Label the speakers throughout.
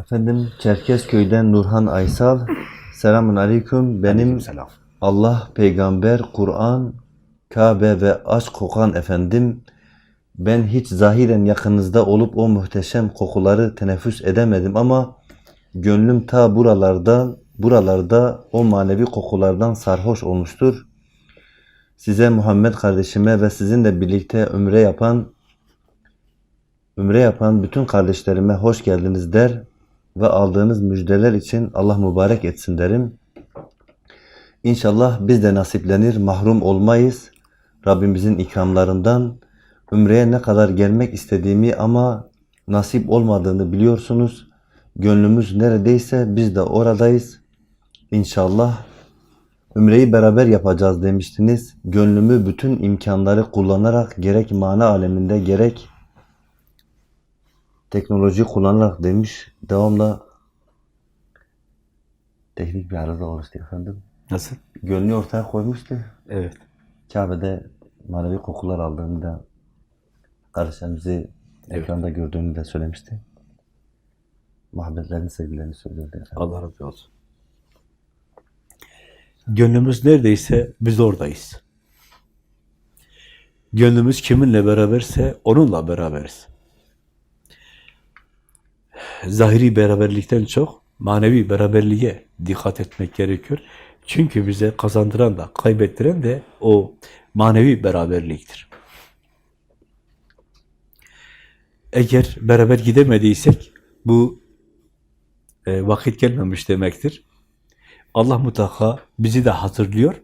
Speaker 1: Efendim Çerkezköy'den Nurhan Aysal. Selamun aleyküm. Benim
Speaker 2: Selam.
Speaker 1: Allah, peygamber, Kur'an, Kabe ve aşk kokan efendim. Ben hiç zahiren yakınızda olup o muhteşem kokuları teneffüs edemedim ama gönlüm ta buralarda, buralarda o manevi kokulardan sarhoş olmuştur. Size Muhammed kardeşime ve sizinle birlikte ömre yapan Ümre yapan bütün kardeşlerime hoş geldiniz der ve aldığınız müjdeler için Allah mübarek etsin derim. İnşallah biz de nasiplenir, mahrum olmayız. Rabbimizin ikramlarından Ümre'ye ne kadar gelmek istediğimi ama nasip olmadığını biliyorsunuz. Gönlümüz neredeyse biz de oradayız. İnşallah Ümre'yi beraber yapacağız demiştiniz. Gönlümü bütün imkanları kullanarak gerek mana aleminde gerek teknoloji kullanarak demiş. Devamla teknik bir arıza oluştu efendim.
Speaker 2: Nasıl?
Speaker 1: Gönlü ortaya koymuştu.
Speaker 2: Evet.
Speaker 1: Kabe'de manevi kokular aldığını da kardeşlerimizi
Speaker 2: Evet.
Speaker 1: ekranda gördüğünü de söylemişti. Muhabbetlerini, sevgilerini söylüyordu efendim.
Speaker 2: Allah razı olsun. Gönlümüz neredeyse biz oradayız. Gönlümüz kiminle beraberse onunla beraberiz. Zahiri beraberlikten çok manevi beraberliğe dikkat etmek gerekiyor. Çünkü bize kazandıran da kaybettiren de o manevi beraberliktir. Eğer beraber gidemediysek bu e, vakit gelmemiş demektir. Allah mutlaka bizi de hatırlıyor,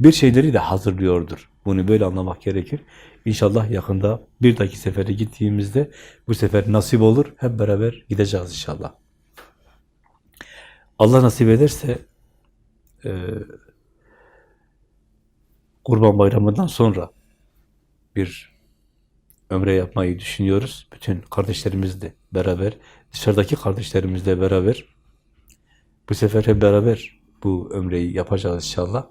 Speaker 2: bir şeyleri de hazırlıyordur. Bunu böyle anlamak gerekir. İnşallah yakında bir dahaki sefere gittiğimizde bu sefer nasip olur. Hep beraber gideceğiz inşallah. Allah nasip ederse e, Kurban Bayramı'ndan sonra bir ömre yapmayı düşünüyoruz. Bütün kardeşlerimizle beraber, dışarıdaki kardeşlerimizle beraber bu sefer hep beraber bu ömreyi yapacağız inşallah.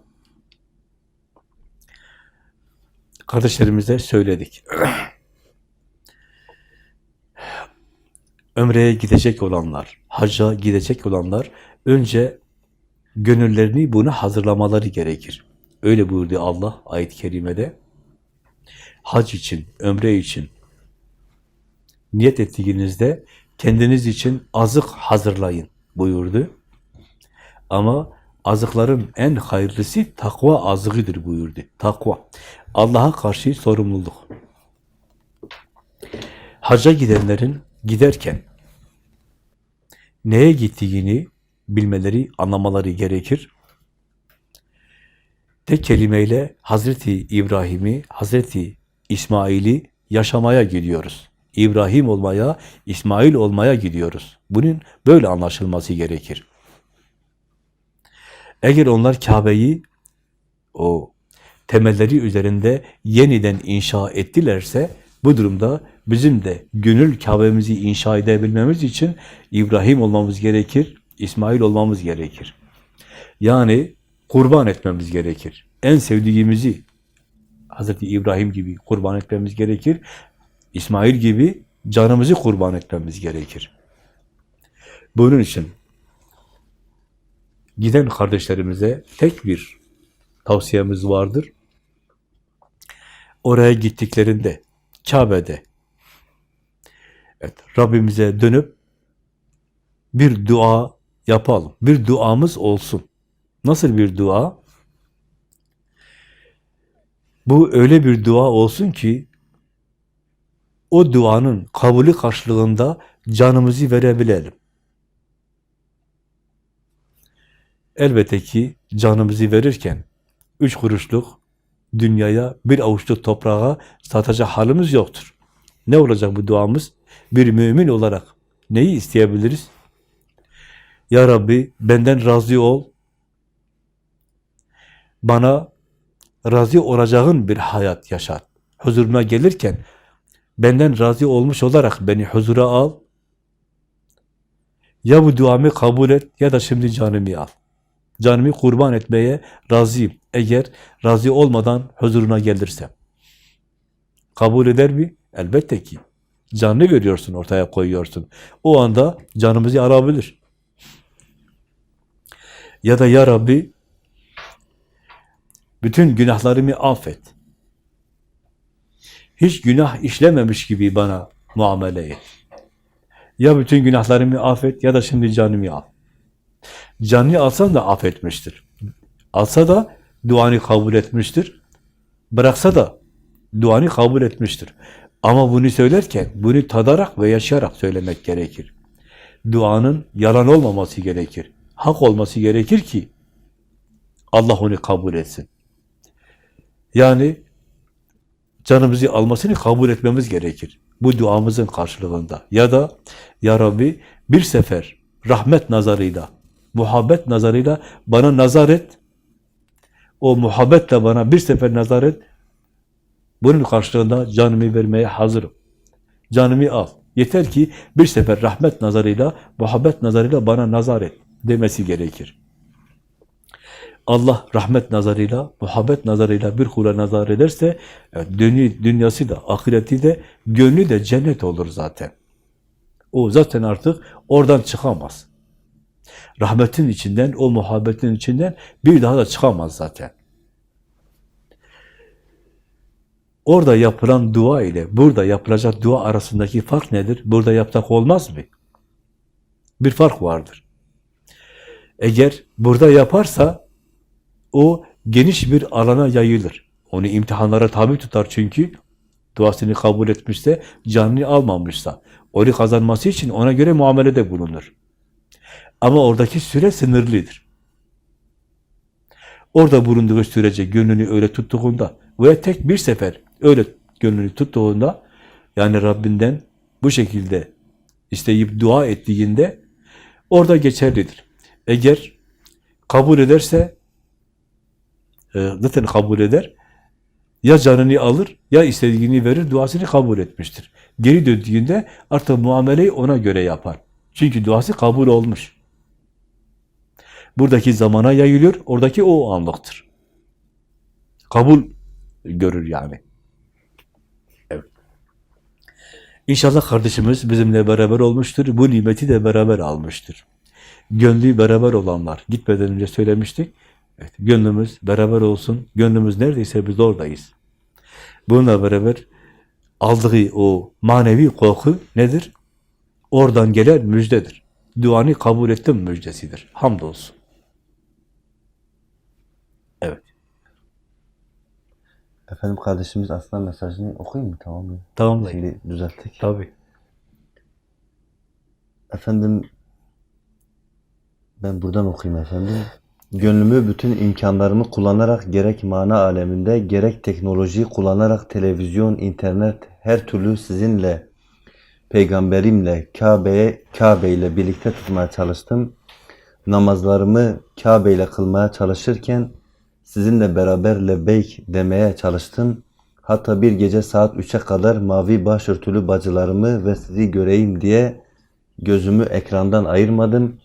Speaker 2: Kardeşlerimize söyledik. Ömreye gidecek olanlar, hacca gidecek olanlar önce gönüllerini buna hazırlamaları gerekir. Öyle buyurdu Allah ayet-i kerimede. Hac için, ömre için niyet ettiğinizde kendiniz için azık hazırlayın buyurdu. Ama azıkların en hayırlısı takva azığıdır buyurdu. Takva. Allah'a karşı sorumluluk. Hacca gidenlerin giderken neye gittiğini bilmeleri, anlamaları gerekir. Tek kelimeyle Hazreti İbrahim'i, Hazreti İsmail'i yaşamaya gidiyoruz. İbrahim olmaya, İsmail olmaya gidiyoruz. Bunun böyle anlaşılması gerekir. Eğer onlar Kabe'yi o temelleri üzerinde yeniden inşa ettilerse bu durumda bizim de gönül Kabe'mizi inşa edebilmemiz için İbrahim olmamız gerekir, İsmail olmamız gerekir. Yani kurban etmemiz gerekir. En sevdiğimizi Hazreti İbrahim gibi kurban etmemiz gerekir. İsmail gibi canımızı kurban etmemiz gerekir. Bunun için giden kardeşlerimize tek bir tavsiyemiz vardır. Oraya gittiklerinde, Kabe'de evet, Rabbimize dönüp bir dua yapalım. Bir duamız olsun. Nasıl bir dua? Bu öyle bir dua olsun ki o duanın kabulü karşılığında canımızı verebilelim. Elbette ki canımızı verirken üç kuruşluk dünyaya bir avuçluk toprağa satacak halimiz yoktur. Ne olacak bu duamız? Bir mümin olarak neyi isteyebiliriz? Ya Rabbi benden razı ol. Bana razı olacağın bir hayat yaşat. Huzuruna gelirken benden razı olmuş olarak beni huzura al. Ya bu duamı kabul et ya da şimdi canımı al. Canımı kurban etmeye razıyım. Eğer razı olmadan huzuruna gelirsem. Kabul eder mi? Elbette ki. Canını veriyorsun, ortaya koyuyorsun. O anda canımızı alabilir. Ya da ya Rabbi bütün günahlarımı affet. Hiç günah işlememiş gibi bana muamele et. Ya bütün günahlarımı affet ya da şimdi canımı al. Canını alsan da affetmiştir. Alsa da duanı kabul etmiştir. Bıraksa da duanı kabul etmiştir. Ama bunu söylerken bunu tadarak ve yaşayarak söylemek gerekir. Duanın yalan olmaması gerekir. Hak olması gerekir ki Allah onu kabul etsin. Yani canımızı almasını kabul etmemiz gerekir. Bu duamızın karşılığında. Ya da Ya Rabbi bir sefer rahmet nazarıyla, muhabbet nazarıyla bana nazar et. O muhabbetle bana bir sefer nazar et. Bunun karşılığında canımı vermeye hazırım. Canımı al. Yeter ki bir sefer rahmet nazarıyla, muhabbet nazarıyla bana nazar et demesi gerekir. Allah rahmet nazarıyla, muhabbet nazarıyla bir kula nazar ederse evet, dünya, dünyası da, ahireti de, gönlü de cennet olur zaten. O zaten artık oradan çıkamaz. Rahmetin içinden, o muhabbetin içinden bir daha da çıkamaz zaten. Orada yapılan dua ile burada yapılacak dua arasındaki fark nedir? Burada yaptak olmaz mı? Bir fark vardır. Eğer burada yaparsa o geniş bir alana yayılır. Onu imtihanlara tabi tutar çünkü duasını kabul etmişse, canını almamışsa, onu kazanması için ona göre muamelede bulunur. Ama oradaki süre sınırlıdır. Orada bulunduğu sürece gönlünü öyle tuttuğunda veya tek bir sefer öyle gönlünü tuttuğunda yani Rabbinden bu şekilde isteyip dua ettiğinde orada geçerlidir. Eğer kabul ederse e, zaten kabul eder. Ya canını alır ya istediğini verir, duasını kabul etmiştir. Geri döndüğünde artık muameleyi ona göre yapar. Çünkü duası kabul olmuş. Buradaki zamana yayılıyor, oradaki o anlıktır. Kabul görür yani. İnşallah kardeşimiz bizimle beraber olmuştur. Bu nimeti de beraber almıştır. Gönlü beraber olanlar, gitmeden önce söylemiştik. Evet, gönlümüz beraber olsun. Gönlümüz neredeyse biz oradayız. Bununla beraber aldığı o manevi koku nedir? Oradan gelen müjdedir. Duanı kabul ettim müjdesidir. Hamdolsun. Evet.
Speaker 1: Efendim kardeşimiz aslında mesajını okuyayım mı? Tamam mı?
Speaker 2: Tamamlayın.
Speaker 1: Şimdi düzelttik.
Speaker 2: Tabii.
Speaker 1: Efendim ben buradan okuyayım efendim. Gönlümü bütün imkanlarımı kullanarak gerek mana aleminde gerek teknolojiyi kullanarak televizyon, internet her türlü sizinle peygamberimle Kabe'ye Kabe ile birlikte tutmaya çalıştım. Namazlarımı Kabe ile kılmaya çalışırken sizinle beraber lebeyk demeye çalıştım. Hatta bir gece saat 3'e kadar mavi başörtülü bacılarımı ve sizi göreyim diye gözümü ekrandan ayırmadım.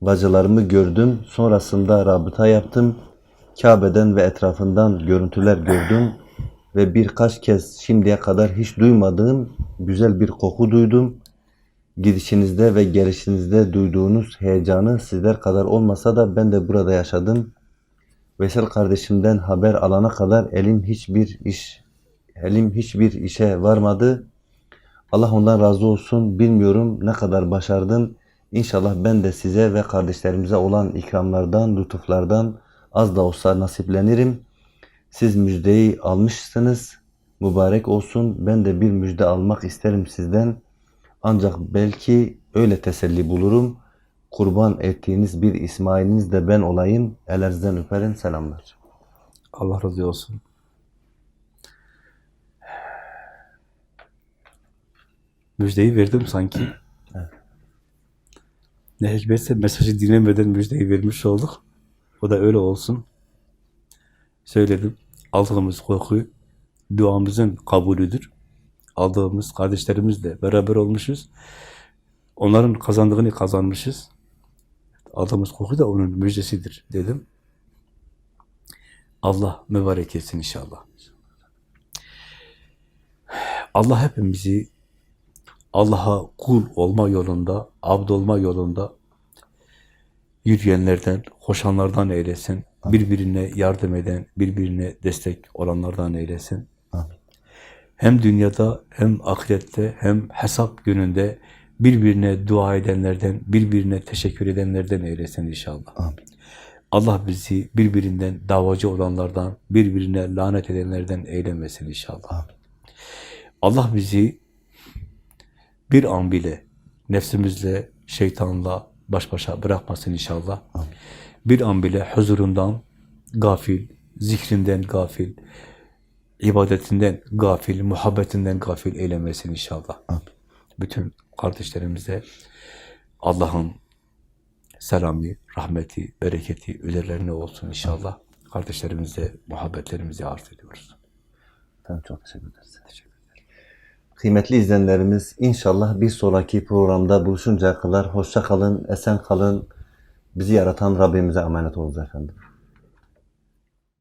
Speaker 1: Bacılarımı gördüm. Sonrasında rabıta yaptım. Kabe'den ve etrafından görüntüler gördüm. Ve birkaç kez şimdiye kadar hiç duymadığım güzel bir koku duydum. Gidişinizde ve gelişinizde duyduğunuz heyecanı sizler kadar olmasa da ben de burada yaşadım. Veysel kardeşimden haber alana kadar elim hiçbir iş elim hiçbir işe varmadı. Allah ondan razı olsun. Bilmiyorum ne kadar başardım. İnşallah ben de size ve kardeşlerimize olan ikramlardan, lütuflardan az da olsa nasiplenirim. Siz müjdeyi almışsınız. Mübarek olsun. Ben de bir müjde almak isterim sizden. Ancak belki öyle teselli bulurum. Kurban ettiğiniz bir İsmail'iniz de ben olayım. Ellerinizden öperim. Selamlar.
Speaker 2: Allah razı olsun. Müjdeyi verdim sanki. Ne hikmetse mesajı dinlemeden müjdeyi vermiş olduk. O da öyle olsun. Söyledim. Aldığımız koku duamızın kabulüdür. Aldığımız kardeşlerimizle beraber olmuşuz. Onların kazandığını kazanmışız. Aldığımız koku da onun müjdesidir dedim. Allah mübarek etsin inşallah. Allah hepimizi Allah'a kul olma yolunda, abd olma yolunda yürüyenlerden, koşanlardan eylesin. Birbirine yardım eden, birbirine destek olanlardan eylesin.
Speaker 1: Amin.
Speaker 2: Hem dünyada hem ahirette hem hesap gününde birbirine dua edenlerden, birbirine teşekkür edenlerden eylesin inşallah.
Speaker 1: Amin.
Speaker 2: Allah bizi birbirinden davacı olanlardan, birbirine lanet edenlerden eylemesin inşallah.
Speaker 1: Amin.
Speaker 2: Allah bizi bir an bile nefsimizle, şeytanla baş başa bırakmasın inşallah.
Speaker 1: Amin.
Speaker 2: Bir an bile huzurundan gafil, zikrinden gafil, ibadetinden gafil, muhabbetinden gafil eylemesin inşallah.
Speaker 1: Amin.
Speaker 2: Bütün kardeşlerimize Allah'ın selamı, rahmeti, bereketi üzerlerine olsun inşallah. Kardeşlerimize muhabbetlerimizi arz ediyoruz.
Speaker 1: Efendim çok teşekkür ederiz. Kıymetli izleyenlerimiz inşallah bir sonraki programda buluşuncaya kadar hoşça kalın, esen kalın. Bizi yaratan Rabbimize emanet olunuz efendim.